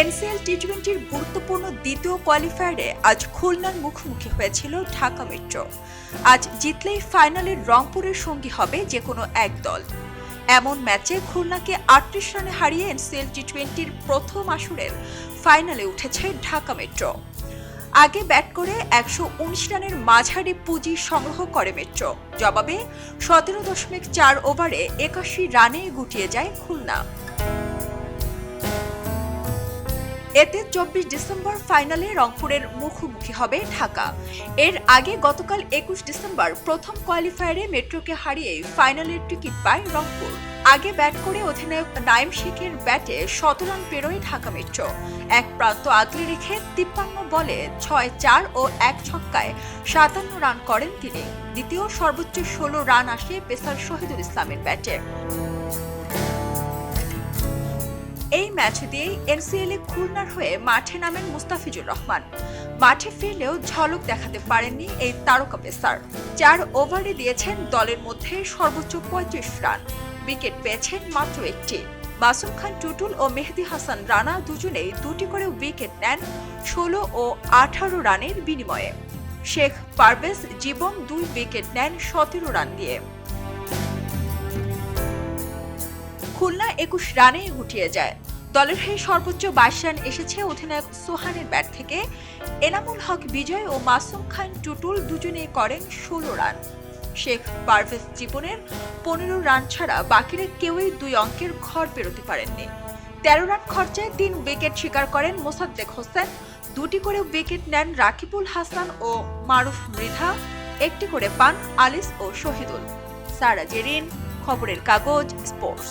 NCL টি টোয়েন্টির গুরুত্বপূর্ণ দ্বিতীয় কোয়ালিফায়ারে আজ খুলনার মুখোমুখি হয়েছিল ঢাকা মেট্রো আজ জিতলেই ফাইনালের রংপুরের সঙ্গী হবে যে কোনো এক দল। এমন ম্যাচে খুলনাকে আটত্রিশ রানে হারিয়ে এনসিএল টি টোয়েন্টির প্রথম আসরের ফাইনালে উঠেছে ঢাকা মেট্রো আগে ব্যাট করে একশো উনিশ রানের মাঝারি পুঁজি সংগ্রহ করে মেট্রো জবাবে সতেরো দশমিক চার ওভারে একাশি রানে গুটিয়ে যায় খুলনা। এতে চব্বিশ ডিসেম্বর ফাইনালে রংপুরের মুখোমুখি হবে ঢাকা। এর আগে গতকাল একুশ ডিসেম্বর প্রথম কোয়ালিফায়ারে মেট্রোকে হারিয়ে ফাইনালের টিকিট পায় রংপুর। আগে ব্যাট করে অধিনায়ক নাইম শেখের ব্যাটে শত রান পেরোয় ঢাকা মেট্রো। এক প্রান্ত আগলে রেখে তিপ্পান্ন বলে ছয় চার ও এক ছক্কায় সাতান্ন রান করেন তিনি। দ্বিতীয় সর্বোচ্চ ষোলো রান আসে পেসার শহীদুল ইসলামের ব্যাটে। এই ম্যাচ দিয়েই এনসিএল এ খুলনার হয়ে মাঠে নামেন মুস্তাফিজুর রহমান। মাঠে ফিরলেও ঝলক দেখাতে পারেননি এই তারকা পেসার। চার ওভারে দিয়েছেন দলের মধ্যে সর্বোচ্চ পঁয়ত্রিশ রান। উইকেট পেয়েছেন মাত্র একটি। মাসুম খান টুটুল ও মেহেদি হাসান রানা দুজনেই দুটি করে উইকেট নেন ষোলো ও আঠারো রানের বিনিময়ে। শেখ পারভেজ জীবন দুই উইকেট নেন সতেরো রান দিয়ে। খুলনা একুশ রানে গুটিয়ে যায়। দলের হয়ে সর্বোচ্চ বাইশ রান এসেছে অধিনায়ক সোহানের ব্যাট থেকে। এনামুল হক বিজয় ও মাসুম খান টুটুল দুজনেই করেন ষোলো রান। শেখ পারভেজ জীবনের পনেরো রান ছাড়া বাকিরা কেউই দুই অঙ্কের ঘর পেরোতে পারেননি। তেরো রান খরচায় তিন উইকেট শিকার করেন মোসাদ্দেক হোসেন। দুটি করে উইকেট নেন রাকিবুল হাসান ও মারুফ মৃধা। একটি করে পান আলিস ও শহীদুল। সারা জেরিন, খবরের কাগজ, স্পোর্টস।